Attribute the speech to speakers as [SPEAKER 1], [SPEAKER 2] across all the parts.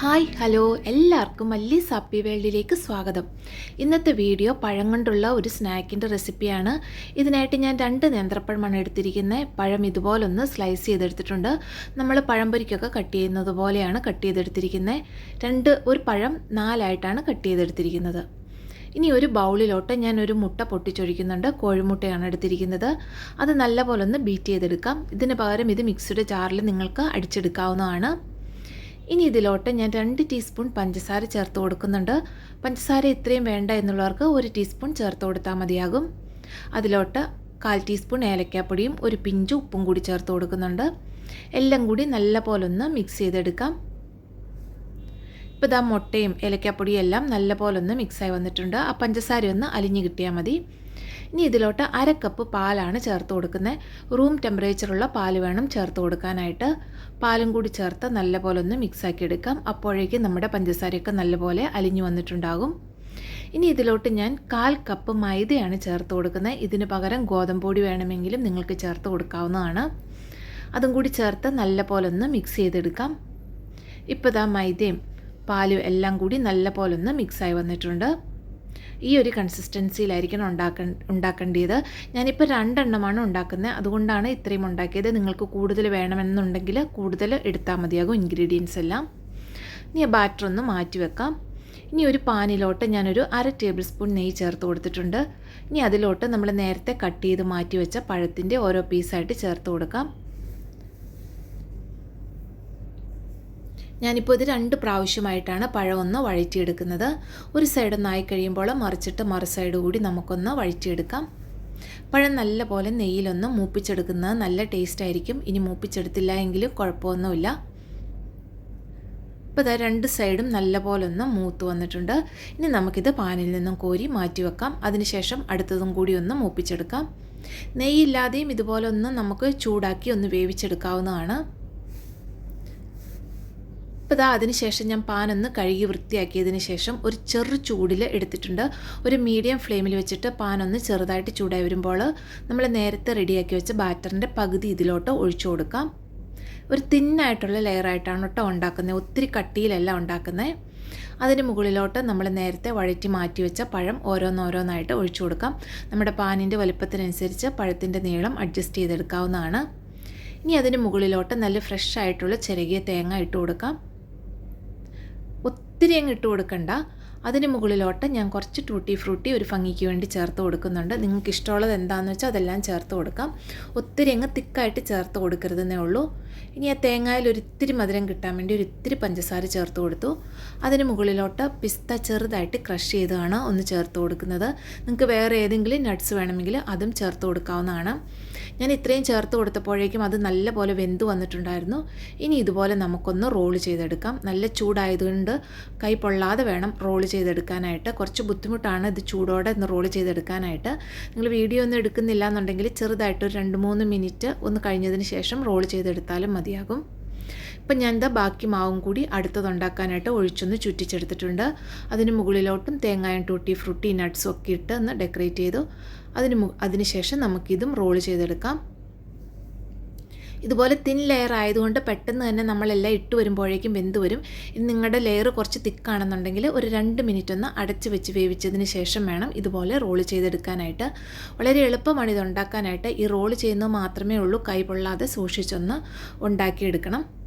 [SPEAKER 1] Hi hello. എല്ലാവർക്കും മല്ലി സാപ്പി വേൾഡിലേക്ക് സ്വാഗതം. ഇന്നത്തെ വീഡിയോ പഴം കൊണ്ടുള്ള ഒരു സ്നാക്കിന്റെ റെസിപ്പിയാണ്. ഇതിനായിട്ട് ഞാൻ രണ്ട് നേന്ത്രപ്പഴമാണ് എടുത്തിരിക്കുന്നത്. പഴം ഇതുപോലൊന്ന് സ്ലൈസ് ചെയ്തെടുത്തിട്ടുണ്ട്. നമ്മൾ പഴംപൊരിക്കൊക്കെ കട്ട് ചെയ്യുന്നത് പോലെയാണ് കട്ട് ചെയ്തെടുത്തിരിക്കുന്നത്. രണ്ട് ഒരു പഴം നാലായിട്ടാണ് കട്ട് ചെയ്തെടുത്തിരിക്കുന്നത്. ഇനി ഒരു ബൗളിലോട്ട് ഞാൻ ഒരു മുട്ട പൊട്ടിച്ചൊഴിക്കുന്നുണ്ട്. കോഴിമുട്ടയാണ് എടുത്തിരിക്കുന്നത്. അത് നല്ലപോലെ ഒന്ന് ബീറ്റ് ചെയ്തെടുക്കാം. ഇതിന് പകരം ഇത് മിക്സിയുടെ ജാറിൽ നിങ്ങൾക്ക് അടിച്ചെടുക്കാവുന്നതാണ്. ഇനി ഇതിലോട്ട് ഞാൻ രണ്ട് ടീസ്പൂൺ പഞ്ചസാര ചേർത്ത് കൊടുക്കുന്നുണ്ട്. പഞ്ചസാര ഇത്രയും വേണ്ട എന്നുള്ളവർക്ക് ഒരു ടീസ്പൂൺ ചേർത്ത് കൊടുത്താൽ മതിയാകും. അതിലോട്ട് കാൽ ടീസ്പൂൺ ഏലക്കാപ്പൊടിയും ഒരു പിഞ്ച് ഉപ്പും കൂടി ചേർത്ത് കൊടുക്കുന്നുണ്ട്. എല്ലാം കൂടി നല്ല ഒന്ന് മിക്സ് ചെയ്തെടുക്കാം. ഇപ്പോൾ ഇതാ മുട്ടയും ഏലക്കാപ്പൊടിയും എല്ലാം നല്ല പോലെ ഒന്ന് മിക്സായി വന്നിട്ടുണ്ട്. ആ പഞ്ചസാര ഒന്ന് അലിഞ്ഞ് കിട്ടിയാൽ മതി. ഇനി ഇതിലോട്ട് അര കപ്പ് പാലാണ് ചേർത്ത് കൊടുക്കുന്നത്. റൂം ടെമ്പറേച്ചറുള്ള പാൽ വേണം ചേർത്ത് കൊടുക്കാനായിട്ട്. പാലും കൂടി ചേർത്ത് നല്ലപോലെ ഒന്ന് മിക്സാക്കി എടുക്കാം. അപ്പോഴേക്കും നമ്മുടെ പഞ്ചസാരയൊക്കെ നല്ലപോലെ അലിഞ്ഞു വന്നിട്ടുണ്ടാകും. ഇനി ഇതിലോട്ട് ഞാൻ കാൽ കപ്പ് മൈദയാണ് ചേർത്ത് കൊടുക്കുന്നത്. ഇതിന് പകരം ഗോതമ്പ് പൊടി വേണമെങ്കിലും നിങ്ങൾക്ക് ചേർത്ത് കൊടുക്കാവുന്നതാണ്. അതും കൂടി ചേർത്ത് നല്ലപോലെ ഒന്ന് മിക്സ് ചെയ്തെടുക്കാം. ഇപ്പോൾ ഇതാ മൈദയും പാലും എല്ലാം കൂടി നല്ലപോലെ ഒന്ന് മിക്സായി വന്നിട്ടുണ്ട്. ഈ ഒരു കൺസിസ്റ്റൻസിയിലായിരിക്കണം ഉണ്ടാക്ക ഉണ്ടാക്കേണ്ടത്. ഞാനിപ്പോൾ രണ്ടെണ്ണമാണ് ഉണ്ടാക്കുന്നത്. അതുകൊണ്ടാണ് ഇത്രയും ഉണ്ടാക്കിയത്. നിങ്ങൾക്ക് കൂടുതൽ വേണമെന്നുണ്ടെങ്കിൽ കൂടുതൽ എടുത്താൽ മതിയാകും ഇൻഗ്രീഡിയൻസ് എല്ലാം. ഇനി ബാറ്റർ ഒന്ന് മാറ്റി വെക്കാം. ഇനി ഒരു പാനിലോട്ട് ഞാനൊരു അര ടേബിൾ സ്പൂൺ നെയ്യ് ചേർത്ത് കൊടുത്തിട്ടുണ്ട്. ഇനി അതിലോട്ട് നമ്മൾ നേരത്തെ കട്ട് ചെയ്ത് മാറ്റി വെച്ച പഴത്തിന്റെ ഓരോ പീസായിട്ട് ചേർത്ത് കൊടുക്കാം. ഞാനിപ്പോൾ ഇത് രണ്ട് പ്രാവശ്യമായിട്ടാണ് പഴം ഒന്ന് വഴറ്റിയെടുക്കുന്നത്. ഒരു സൈഡ് ഒന്നായി കഴിയുമ്പോൾ മറിച്ചിട്ട് മറു സൈഡ് കൂടി നമുക്കൊന്ന് വഴറ്റിയെടുക്കാം. പഴം നല്ല പോലെ നെയ്യിലൊന്ന് മൂപ്പിച്ചെടുക്കുന്നത് നല്ല ടേസ്റ്റ് ആയിരിക്കും. ഇനി മൂപ്പിച്ചെടുത്തില്ല എങ്കിലും കുഴപ്പമൊന്നുമില്ല. ഇപ്പോൾ ഇതാ രണ്ട് സൈഡും നല്ല പോലെ ഒന്ന് മൂത്ത് വന്നിട്ടുണ്ട്. ഇനി നമുക്കിത് പാനിൽ നിന്നും കോരി മാറ്റി വെക്കാം. അതിനുശേഷം അടുത്തതും കൂടി ഒന്ന് മൂപ്പിച്ചെടുക്കാം. നെയ്യില്ലാതെയും ഇതുപോലെ ഒന്ന് നമുക്ക് ചൂടാക്കി ഒന്ന് വേവിച്ചെടുക്കാവുന്നതാണ്. അപ്പോൾ ഇതാ അതിനുശേഷം ഞാൻ പാനൊന്ന് കഴുകി വൃത്തിയാക്കിയതിന് ശേഷം ഒരു ചെറു ചൂടിൽ എടുത്തിട്ടുണ്ട്. ഒരു മീഡിയം ഫ്ലെയിമിൽ വെച്ചിട്ട് പാനൊന്ന് ചെറുതായിട്ട് ചൂടായി വരുമ്പോൾ നമ്മൾ നേരത്തെ റെഡിയാക്കി വെച്ച ബാറ്ററിന്റെ പകുതി ഇതിലോട്ട് ഒഴിച്ചു കൊടുക്കാം. ഒരു തിന്നായിട്ടുള്ള ലെയറായിട്ടാണ് കേട്ടോ ഉണ്ടാക്കുന്നത്. ഒത്തിരി കട്ടിയിലല്ല ഉണ്ടാക്കുന്നത് അതിന് മുകളിലോട്ട് നമ്മൾ നേരത്തെ വഴറ്റി മാറ്റി വെച്ച പഴം ഓരോന്നോരോന്നായിട്ട് ഒഴിച്ചു കൊടുക്കാം. നമ്മുടെ പാനിന്റെ വലുപ്പത്തിനനുസരിച്ച് പഴത്തിന്റെ നീളം അഡ്ജസ്റ്റ് ചെയ്തെടുക്കാവുന്നതാണ്. ഇനി അതിന് മുകളിലോട്ട് നല്ല ഫ്രഷ് ആയിട്ടുള്ള ചിരകിയ തേങ്ങ ഇട്ട് കൊടുക്കാം. ഒത്തിരി അങ്ങ് ഇട്ട് കൊടുക്കണ്ട അതിന് മുകളിലോട്ട് ഞാൻ കുറച്ച് ടൂട്ടി ഫ്രൂട്ടി ഒരു ഭംഗിക്ക് വേണ്ടി ചേർത്ത് കൊടുക്കുന്നുണ്ട്. നിങ്ങൾക്ക് ഇഷ്ടമുള്ളത് എന്താണെന്ന് വെച്ചാൽ അതെല്ലാം ചേർത്ത് കൊടുക്കാം. ഒത്തിരി അങ്ങ് തിക്കായിട്ട് ചേർത്ത് കൊടുക്കരുതെന്നേ ഉള്ളൂ. ഇനി ആ തേങ്ങയിൽ ഒരിത്തിരി മധുരം കിട്ടാൻ വേണ്ടി ഒരിത്തിരി പഞ്ചസാര ചേർത്ത് കൊടുത്തു. അതിന് മുകളിലോട്ട് പിസ്ത ചെറുതായിട്ട് ക്രഷ് ചെയ്താണ് ഒന്ന് ചേർത്ത് കൊടുക്കുന്നത്. നിങ്ങൾക്ക് വേറെ ഏതെങ്കിലും നട്ട്സ് വേണമെങ്കിൽ അതും ചേർത്ത് കൊടുക്കാവുന്നതാണ്. ഞാൻ ഇത്രയും ചേർത്ത് കൊടുത്തപ്പോഴേക്കും അത് നല്ലപോലെ വെന്ത് വന്നിട്ടുണ്ടായിരുന്നു. ഇനി ഇതുപോലെ നമുക്കൊന്ന് റോൾ ചെയ്തെടുക്കാം. നല്ല ചൂടായതുകൊണ്ട് കൈ പൊള്ളാതെ വേണം റോൾ ചെയ്തെടുക്കാനായിട്ട് കുറച്ച് ബുദ്ധിമുട്ടാണ് ഇത് ചൂടോടെ ഒന്ന് റോൾ ചെയ്തെടുക്കാനായിട്ട്. നിങ്ങൾ വീഡിയോ ഒന്നും എടുക്കുന്നില്ല എന്നുണ്ടെങ്കിൽ ചെറുതായിട്ട് ഒരു രണ്ട് മൂന്ന് മിനിറ്റ് ഒന്ന് കഴിഞ്ഞതിന് ശേഷം റോൾ ചെയ്തെടുത്താലും മതിയാകും. ഇപ്പം ഞാൻ എന്താ ബാക്കി മാവും കൂടി അടുത്തതുണ്ടാക്കാനായിട്ട് ഒഴിച്ചൊന്ന് ചുറ്റിച്ചെടുത്തിട്ടുണ്ട്. അതിന് മുകളിലോട്ടും തേങ്ങായും ടൂട്ടി ഫ്രൂട്ടി നട്ട്സും ഒക്കെ ഇട്ട് ഒന്ന് ഡെക്കറേറ്റ് ചെയ്തു. അതിന് അതിന് ശേഷം നമുക്കിതും റോൾ ചെയ്തെടുക്കാം. ഇതുപോലെ തിൻ ലെയർ ആയതുകൊണ്ട് പെട്ടെന്ന് തന്നെ നമ്മളെല്ലാം ഇട്ട് വരുമ്പോഴേക്കും വെന്ത് വരും. ഇത് നിങ്ങളുടെ ലെയർ കുറച്ച് തിക്കാണെന്നുണ്ടെങ്കിൽ ഒരു രണ്ട് മിനിറ്റ് ഒന്ന് അടച്ച് വെച്ച് വേവിച്ചതിന് ശേഷം വേണം ഇതുപോലെ റോൾ ചെയ്തെടുക്കാനായിട്ട്. വളരെ എളുപ്പമാണ് ഇത് ഉണ്ടാക്കാനായിട്ട്. ഈ റോൾ ചെയ്യുന്നത് മാത്രമേ ഉള്ളൂ. കൈ പൊള്ളാതെ സൂക്ഷിച്ചൊന്ന് ഉണ്ടാക്കിയെടുക്കണം.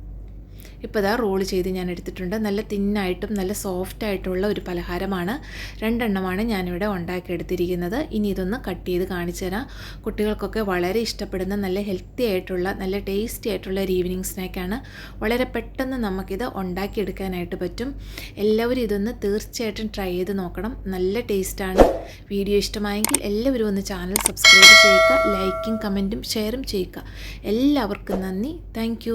[SPEAKER 1] ഇപ്പോൾ ഇതാ റോൾ ചെയ്ത് ഞാൻ എടുത്തിട്ടുണ്ട് നല്ല തിന്നായിട്ടും നല്ല സോഫ്റ്റ് ആയിട്ടുള്ള ഒരു പലഹാരമാണ്. രണ്ടെണ്ണമാണ് ഞാനിവിടെ ഉണ്ടാക്കിയെടുത്തിരിക്കുന്നത്. ഇനി ഇതൊന്ന് കട്ട് ചെയ്ത് കാണിച്ചു തരാം. കുട്ടികൾക്കൊക്കെ വളരെ ഇഷ്ടപ്പെടുന്ന നല്ല ഹെൽത്തി ആയിട്ടുള്ള നല്ല ടേസ്റ്റി ആയിട്ടുള്ള ഒരു ഈവനിങ് സ്നാക്കാണ്. വളരെ പെട്ടെന്ന് നമുക്കിത് ഉണ്ടാക്കിയെടുക്കാനായിട്ട് പറ്റും. എല്ലാവരും ഇതൊന്ന് തീർച്ചയായിട്ടും ട്രൈ ചെയ്ത് നോക്കണം. നല്ല ടേസ്റ്റാണ്. വീഡിയോ ഇഷ്ടമായെങ്കിൽ എല്ലാവരും ഒന്ന് ചാനൽ സബ്സ്ക്രൈബ് ചെയ്യുക ലൈക്കും കമന്റും ഷെയറും ചെയ്യുക. എല്ലാവർക്കും നന്ദി. താങ്ക്